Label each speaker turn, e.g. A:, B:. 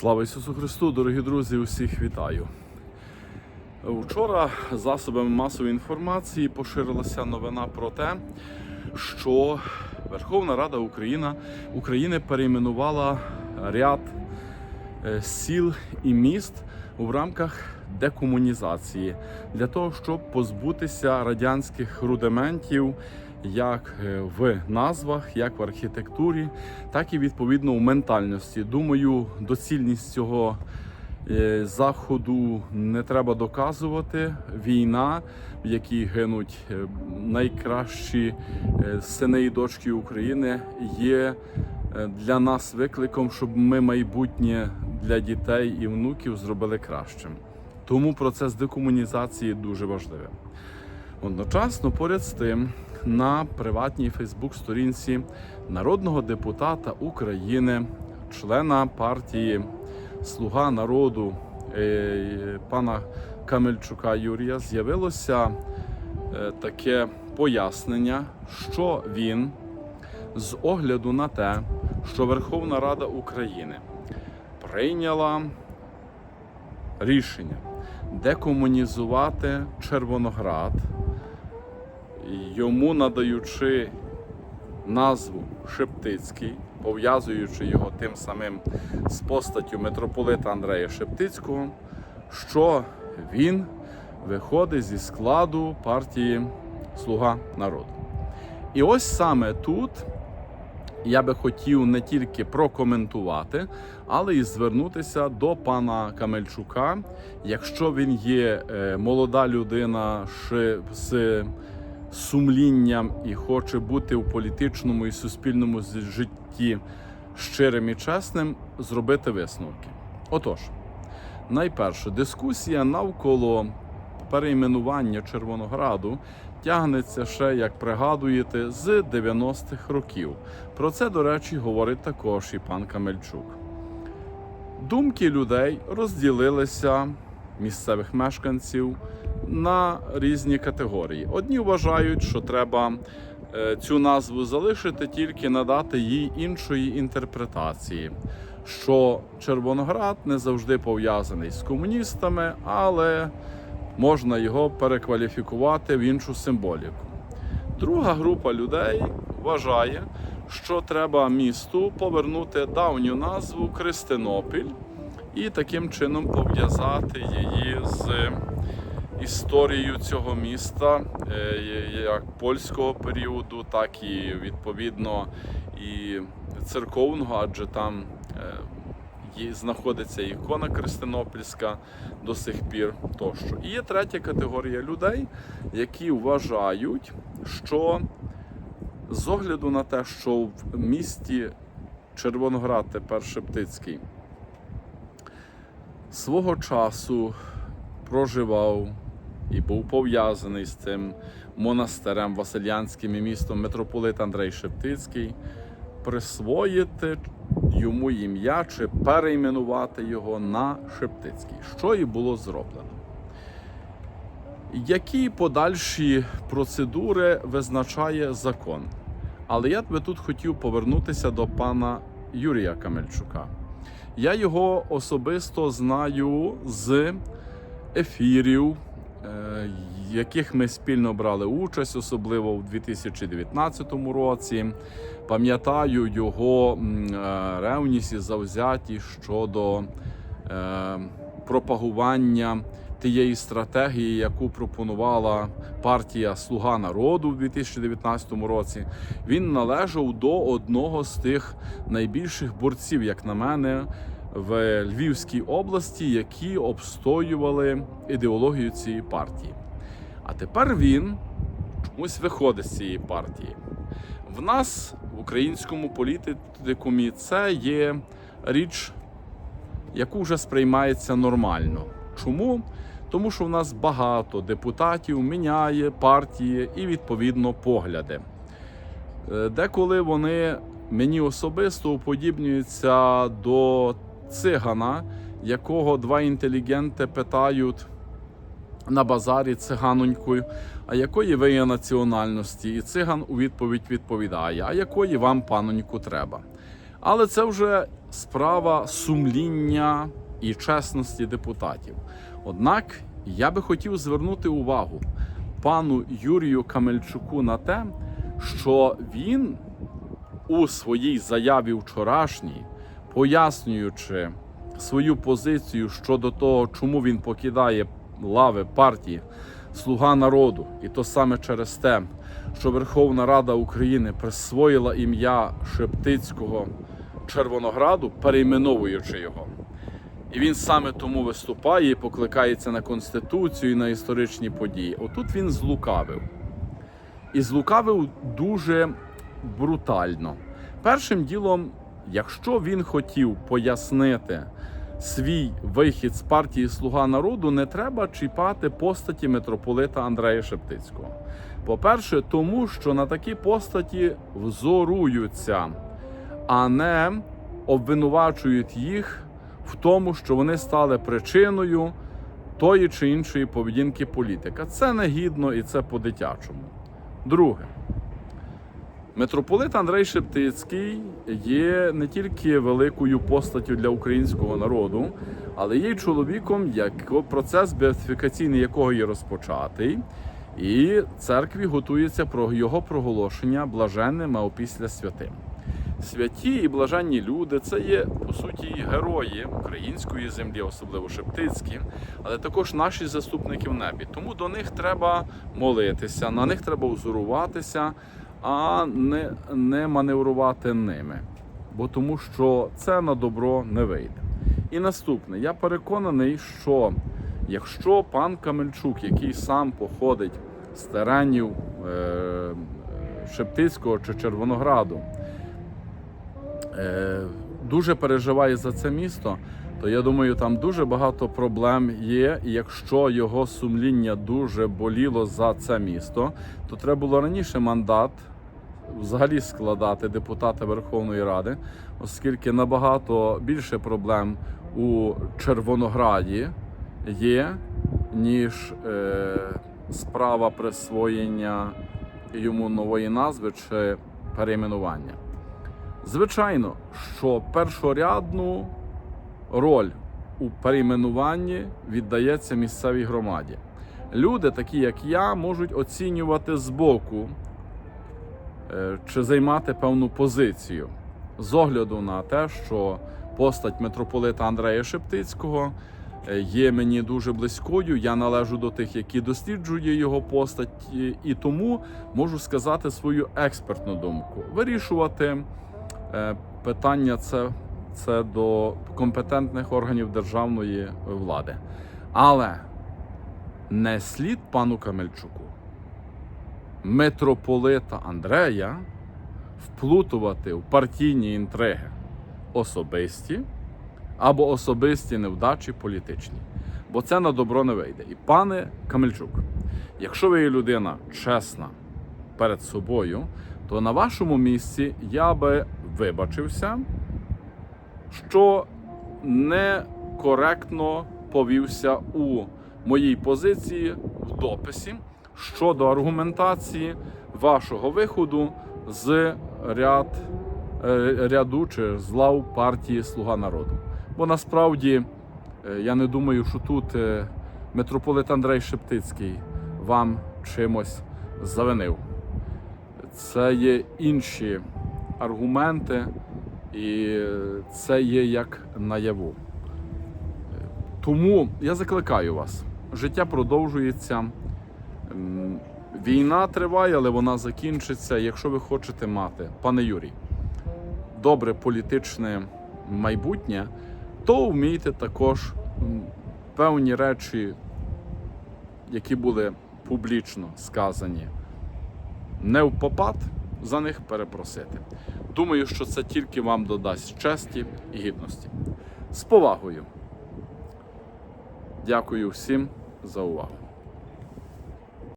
A: Слава Ісусу Христу, дорогі друзі, усіх вітаю. Вчора засобами масової інформації поширилася новина про те, що Верховна Рада Україна, України перейменувала ряд е, сіл і міст у рамках декомунізації для того, щоб позбутися радянських рудиментів як е, в назвах, як в архітектурі, так і відповідно у ментальності. Думаю, доцільність цього е, заходу не треба доказувати. Війна, в якій гинуть е, найкращі сини і дочки України, є для нас викликом, щоб ми майбутнє для дітей і внуків зробили кращим. Тому процес декомунізації дуже важливий. Одночасно, поряд з тим, на приватній Фейсбук-сторінці народного депутата України, члена партії Слуга народу е, пана Камельчука Юрія з'явилося е, таке пояснення, що він з огляду на те, що Верховна Рада України прийняла рішення декомунізувати Червоноград, йому надаючи назву Шептицький, пов'язуючи його тим самим з постаттю митрополита Андрея Шептицького, що він виходить зі складу партії Слуга народу. І ось саме тут я би хотів не тільки прокоментувати, але і звернутися до пана Камельчука. Якщо він є е, молода людина з сумлінням і хоче бути в політичному і суспільному житті щирим і чесним, зробити висновки. Отож, найперше, дискусія навколо перейменування Червонограду тягнеться ще, як пригадуєте, з 90-х років. Про це, до речі, говорить також і пан Камельчук. Думки людей розділилися місцевих мешканців на різні категорії. Одні вважають, що треба е, цю назву залишити, тільки надати їй іншої інтерпретації. Що Червоноград не завжди пов'язаний з комуністами, але можна його перекваліфікувати в іншу символіку. Друга група людей вважає, що треба місту повернути давню назву Кристинопіль і таким чином пов'язати її з історією цього міста, е, як польського періоду, так і відповідно і церковного, адже там е, знаходиться ікона Кристинопільська до сих пір тощо. І є третя категорія людей, які вважають, що з огляду на те, що в місті Червоноград, тепер Шептицький, свого часу проживав і був пов'язаний з цим монастирем Васильянським і містом митрополит Андрей Шептицький, присвоїти йому ім'я чи перейменувати його на Шептицький, що і було зроблено. Які подальші процедури визначає закон? Але я би тут хотів повернутися до пана Юрія Камельчука. Я його особисто знаю з ефірів, е, яких ми спільно брали участь, особливо у 2019 році. Пам'ятаю його е, ревність і завзяті щодо е, пропагування тієї стратегії, яку пропонувала партія Слуга народу в 2019 році. Він належав до одного з тих найбільших борців, як на мене, в Львівській області, які обстоювали ідеологію цієї партії. А тепер він чомусь виходить з цієї партії. В нас в українському політикумі це є річ, яку вже сприймається нормально. Чому? Тому що в нас багато депутатів міняє партії і відповідно погляди. Е, Деколи вони мені особисто уподібнюються до цигана, якого два інтелігенти питають на базарі циганонькою, а якої ви є національності? І циган у відповідь відповідає: А якої вам паноньку треба? Але це вже справа сумління і чесності депутатів. Однак я би хотів звернути увагу пану Юрію Камельчуку на те, що він у своїй заяві вчорашній, пояснюючи свою позицію щодо того, чому він покидає лави партії Слуга народу, і то саме через те, що Верховна Рада України присвоїла ім'я Шептицького Червонограду, перейменовуючи його. І він саме тому виступає і покликається на конституцію і на історичні події. Отут він злукавив. І злукавив дуже брутально. Першим ділом, якщо він хотів пояснити свій вихід з партії Слуга народу, не треба чіпати постаті митрополита Андрея Шептицького. По-перше, тому що на такі постаті взоруються, а не обвинувачують їх в тому, що вони стали причиною тої чи іншої поведінки політика. Це негідно і це по-дитячому. Друге, митрополит Андрей Шептицький є не тільки великою постаттю для українського народу, але є й чоловіком, як процес беатифікаційний якого є розпочатий. І церкві готується про його проголошення блаженним, а опісля святим. Святі і блаженні люди це є по суті герої української землі, особливо шептицькі, але також наші заступники в небі. Тому до них треба молитися, на них треба узуруватися, а не, не маневрувати ними. Бо тому що це на добро не вийде. І наступне, я переконаний, що якщо пан Камельчук, який сам походить з теренів е, Шептицького чи Червонограду, е, дуже переживає за це місто, то я думаю, там дуже багато проблем є. І якщо його сумління дуже боліло за це місто, то треба було раніше мандат взагалі складати депутата Верховної Ради, оскільки набагато більше проблем у Червонограді є, ніж е, справа присвоєння йому нової назви чи перейменування. Звичайно, що першорядну роль у перейменуванні віддається місцевій громаді. Люди, такі як я, можуть оцінювати збоку чи займати певну позицію з огляду на те, що постать митрополита Андрея Шептицького е, є мені дуже близькою. Я належу до тих, які досліджує його постать, і- і тому можу сказати свою експертну думку. Вирішувати е, питання це, це до компетентних органів державної влади. Але не слід пану Камельчуку, митрополита Андрея, вплутувати в партійні інтриги особисті або особисті невдачі політичні. Бо це на добро не вийде. І пане Камельчук, якщо ви є людина чесна перед собою, то на вашому місці я би вибачився, що некоректно повівся у моїй позиції в дописі щодо аргументації вашого виходу з ряд, е, ряду чи з лав партії Слуга народу. Бо насправді е, я не думаю, що тут е, митрополит Андрей Шептицький вам чимось завинив. Це є інші аргументи, і це є як наяву. Тому я закликаю вас. Життя продовжується. М, Війна триває, але вона закінчиться. Якщо ви хочете мати, пане Юрій, добре політичне майбутнє, то вмійте також певні речі, які були публічно сказані, не в попад за них перепросити. Думаю, що це тільки вам додасть честі і гідності. З повагою. Дякую всім за увагу.